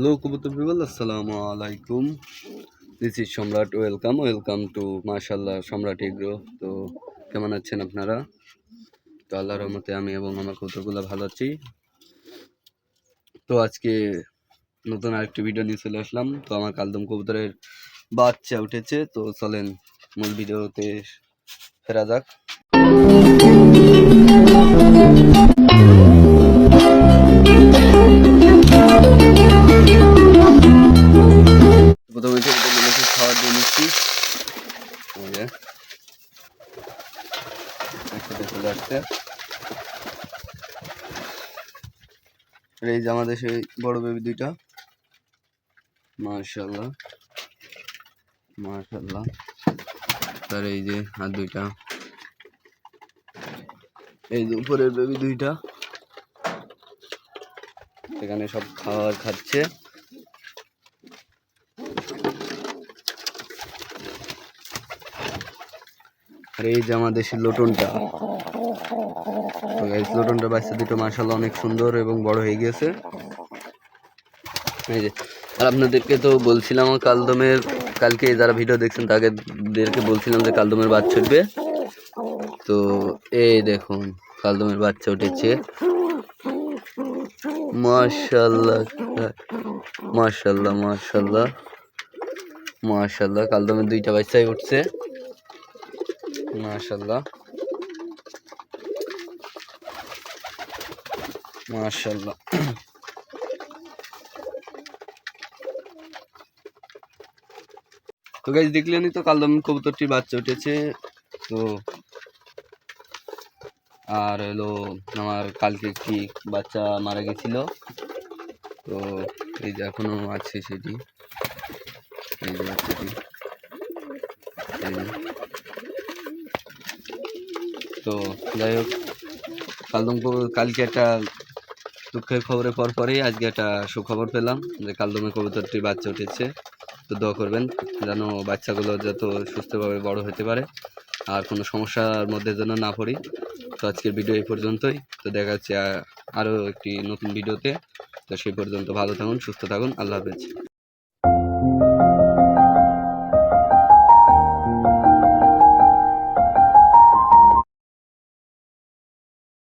Hello কবুতর people আসসালামু আলাইকুম। This is Samrat welcome welcome to মাশাল্লাহ সম্রাট এগ্রো। তো কেমন আছেন আপনারা? তো আল্লাহর রহমতে আমি এবং আমার কবুতরগুলো ভালো আছি। তো আজকে নতুন আরেকটি ভিডিও নিয়ে চলে আসলাম। তো আমার কালদম কবুতরের বাচ্চা উঠেছে, তো চলেন মূল ভিডিওতে ফেরা যাক। এই যে একসাথে চলে এই যে আমাদের সেই বড় বেবি দুইটা। মার্শাল্লাহ মার্শাল্লাহ তার এই যে আর দুইটা। এই যে উপরের বেবি দুইটা। এখানে সব খাবার খাচ্ছে। আর এই যে আমাদের সেই লোটনটা। তো guys, লোটনটার বাচ্চা দুটো মার্শাল অনেক সুন্দর এবং বড় হয়ে গিয়েছে। এই যে আর আপনাদেরকে তো বলছিলাম কালদমের কালকে যারা ভিডিও দেখছেন তাদেরকে বলছিলাম যে কালদমের বাচ্চা উঠবে। তো এই দেখুন কালদমের বাচ্চা উঠেছে। মাশাল্লাহ মাশাল্লাহ মাশাল্লাহ মাশাল্লাহ কালদমের দুইটা বাচ্চাই উঠছে। মাশাল্লাহ মাশাল্লাহ তো গাইজ দেখলেনই তো কালদম কবুতরটির বাচ্চা উঠেছে। তো আর হলো আমার কালকে একটি বাচ্চা মারা গেছিল। তো এই যে এখনও আছে সেটি। এই যে বাচ্চাটি। তো যাই হোক কালদম কবু- কালকে একটা দুঃখের খবরের পর পরেই আজকে একটা সুখবর পেলাম যে কালদমে কবুতরটির বাচ্চা উঠেছে। তো দোয়া করবেন যেন বাচ্চাগুলো যত সুস্থভাবে বড় হতে পারে আর কোনো সমস্যার মধ্যে যেন না পড়ি। তো আজকের ভিডিও এই পর্যন্তই। তো দেখা যাচ্ছে আরও একটি নতুন ভিডিওতে। তো সেই পর্যন্ত ভালো থাকুন, সুস্থ থাকুন। আল্লাহ হাফেজ।